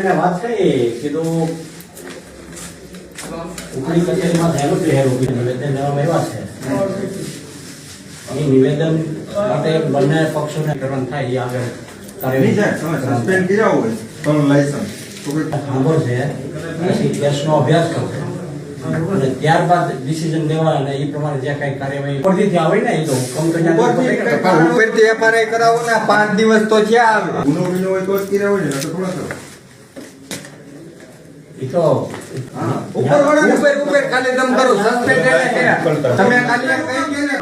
એને વાત કરી કીધું ઉપરી કચેરીમાં થયેલો છે હેરું નિવેદન લેવામાં આવ્યા છે. એ નિવેદન માટે બંને પક્ષોને કરવાનું થાય એ આગળ નહીં સાહેબ, તમે કાર્યવાહી સસ્પેન્ડ કર્યા હોય તમારું લાયસન્સ તો કોઈ પછી કેસનો અભ્યાસ કરશે અને ત્યારબાદ ડિસિઝન લેવા અને એ પ્રમાણે જે કાંઈ કાર્યવાહી ઉપરથી ત્યાં હોય ને એ તો ઉપરથી એફઆરઆઈ કરાવો ને પાંચ દિવસ તો ક્યાં આવે. ગુનો હોય તો જ કર્યા હોય ને તો થોડા. એ તો ઉપર ઉપર ખાલી કરો સસ્પેન્ડ એને તમે ખાલી એમ કહી દો ને.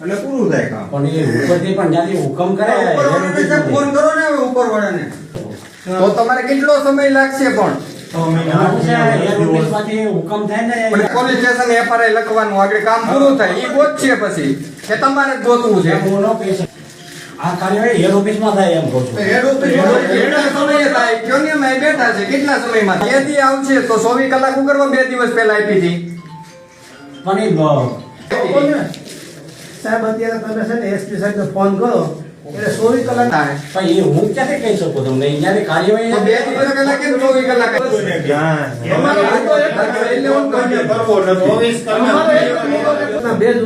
એટલે પૂરું થાય કામ. પણ એ ઉપરથી પણ જ્યાંથી હુકમ કરે ઉપર ફોન કરો ને હવે ઉપર વાળાને. તો તમારે કેટલો સમય લાગશે પણ? છે, પોલીસ સ્ટેશન એફઆરઆઈ લખવાનું આગળ કામ પૂરું થાય એ ગોતશે પછી. કે તમારે જ ગોતવું છે. આ કાર્યવાહી હેડ ઓફિસમાં થાય એમ કહું છું. હેડ ઓફિસ કેટલા સમય થાય? કયો ને અમે બેઠા છે કેટલા સમયમાં? બે દી આવશે તો ચોવીસ કલાક કરવા બે દિવસ પહેલા આપી હતી. પણ એ બ- સાહેબ અત્યારે તમે છે ને એસપી સાહેબને ફોન કરો. એટલે કલાક થાય. પણ એ હું ક્યાંથી કહી શકું તમને? કાર્યવાહી બે દિવસ ચોવીસ કલાક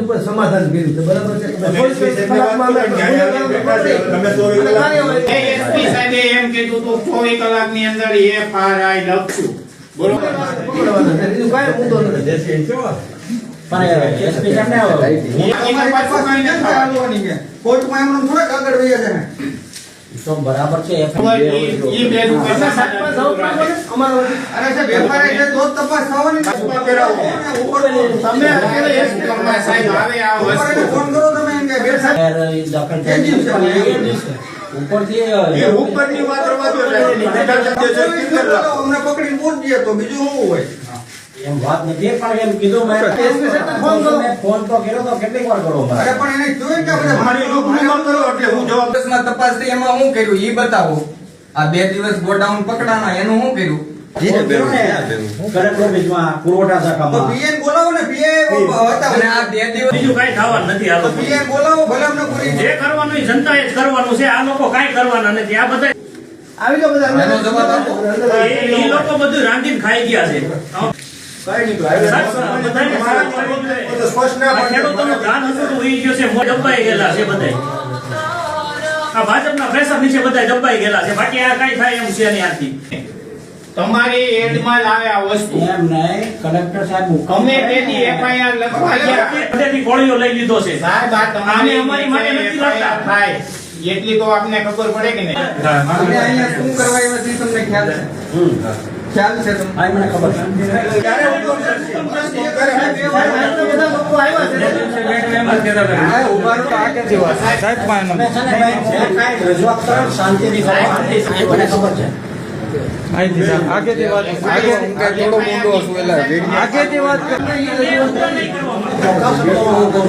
ઉપર સમાધાન કર્યું છે. બરાબર છે? સાહેબે એમ કીધું ચોવીસ કલાકની અંદર એફઆરઆઈ લખશું. બરોબર. બીજું કાંઈ મુદ્દો નથી. કોર્ટમાં એમનું થોડાક આગળ વહી જાય તો બરાબર છે ઈ બે બોલો, અમારો અરે સાહેબ વેપારી છે તો તપાસ થવાની ને. ઉપર કરાવો. ઉપર તમે અત્યારે એસપી કમલા સાહેબ આવે આ વસ્તુ. ફોન કરો તમે એમ કે બે સાહેબ દાખલ એ દિવસે થાય એ દિવસે. ઉપરથી એ ઉપરની વાત રવા દો. અમને પકડીને પૂછજે તો બીજું શું હોય? એમ વાત નથી પણ એમ કીધું મેં. ફોન. ફોન તો કર્યો તો વાર કરો અરે પણ એને કે આપણે મારી કરો એટલે હું જવાબ તપાસ થઈ એમાં કર્યું? બતાવો. આ બે દિવસ ગોડાઉન પકડાના એનું કર્યું? તો તો કરવાનું એ જ કરવાનું છે આ લોકો કઈ કરવાના નથી. આ બધા આવી જાઓ બધા. એ લોકો બધું રાંધીને ખાઈ ગયા છે. આ ખેડૂતોનું ધાન હતું તો ઉઈ ગયું છે મોં દબાઈ ગયેલા છે બધાય આ ભાજપના પ્રેશર નીચે બધા દબાઈ ગયેલા છે. બાકી આ કાંઈ થાય એમ છે નહીં આથી તમારી એડમાં જ વસ્તુ. એમ નહીં કલેક્ટર સાહેબ અમે કરે એફઆઈઆર લખવા ગયા. કોળીઓ લઈ લીધો છે. સાહેબ આ તમારી અમારી માટે નથી લખતા. થાય. એટલી તો આપને ખબર પડે કે નહીં. અહીંયા શું કરવા એવા તમને ખ્યાલ છે. ખ્યાલ છે મને ખબર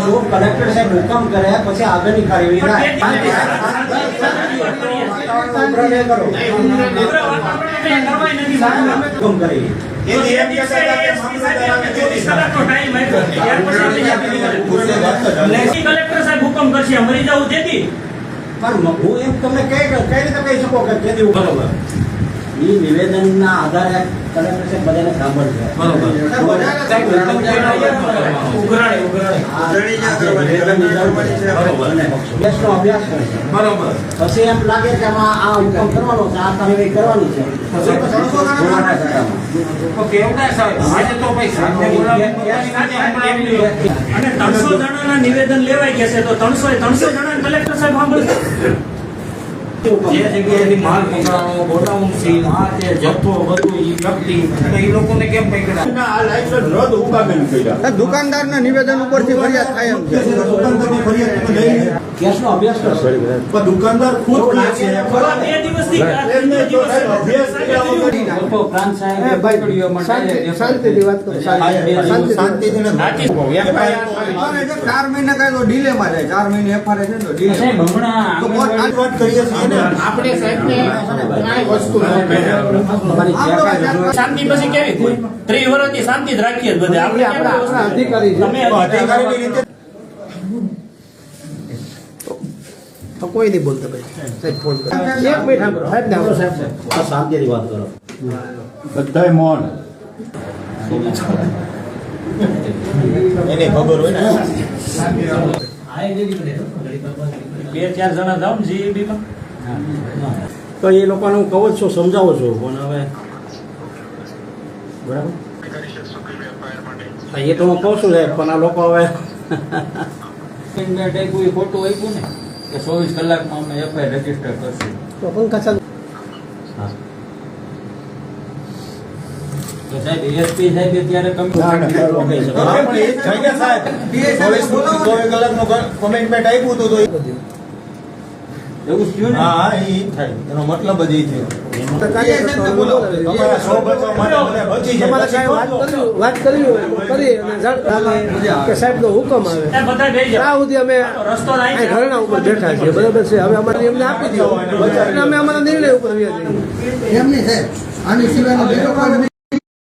કહું સાહેબ હુકમ કર્યા પછી આગળની કાર્યવાહી થાય. વાતાવરણ હુકમ કરી એ દિવસે એસપી સાહેબે અમને 24 કલાકનો time આપ્યો. ત્યાર પછી અમને આપી દીધો. લેખી કલેક્ટર સાહેબ હુકમ કરશે મરી જવું તેથી પણ હું એમ તમે કઈ કઈ રીતે કહી શકો કે તેથી બરોબર એ નિવેદનના આધારે કલેક્ટર સાહેબ બધાને સાંભળશે ઉઘરાણી ઉઘરાણી આ ઉઘરાણી જ્યાં કરવાની, નિવેદન કરવાની છે. બરોબર. અને કેસનો અભ્યાસ કરશે બરોબર. પછી એમ લાગે કે આમાં આ હુકમ કરવાનો છે આ કાર્યવાહી કરવાની છે. અને ત્રણસો જણાના નિવેદન લેવાય ગયા છે તો ત્રણસો ત્રણસો જણા કલેક્ટર સાહેબ સાંભળશે. જે જગ્યાએથી માલ પકડાણો ગોડાઉન સીલ આ તે જથ્થો બધું ઈ વ્યક્તિ તો ઈ લોકોને કેમ પકડા દુકાનદારના નિવેદન ઉપરથી ફરિયાદ થાય એમ છે. કેસનો અભ્યાસ કરશે દુકાનદાર ખુદ કહે છે થોડા બે દિવસથી લોકો સાહેબ માટે શાંતિથી વાત કરો. શાંતિથી. મહિના કાયદો તો delay માં જાય. ચાર મહિને એફઆરએ છે તો ડીલે હમણાં તો વાત કરીએ છીએ આપણે રજૂઆત શાંતિ પછી કેવી ત્રીસ વર્ષથી શાંતિ જ રાખીએ બધે. આપણે અધિકારી તમે અધિકારીની રીતે તો કોઈ નહીં બોલતો ભાઈ. સાહેબ ફોન કરો. એક મિનિટ સાંભળો સાહેબ ને સાહેબ શાંતિથી વાત કરો. બધાય મૌન. એને ખબર હોય ને. બે ચાર જણા જાઉં ને માં. તો એ લોકોને હું કહું જ છું સમજાવું છું પણ હવે બરાબર એ તો હું કહું છું સાહેબ પણ આ લોકો હવે એ ખોટું આપ્યું ને કે ચોવીસ કલાકમાં અમે એફઆઈઆર રજિસ્ટર કરશું તો પંખા ચાલુ તો સાહેબ એસપી સાહેબ ત્યારે પણ એ જ એવું થયું ને? હા એ થાય. એનો મતલબ જ એ થયો વાત. કરવી હોય કરી અને જાણ- કે હુકમ આવે. ત્યાં સુધી અમે રસ્તો ઘરના ઉપર બેઠા છીએ. બરાબર છે. હવે અમારે એમને આપી દો અમે અમારા નિર્ણય ઉપર છીએ. સાહેબ. આની સિવાયનો કોઈ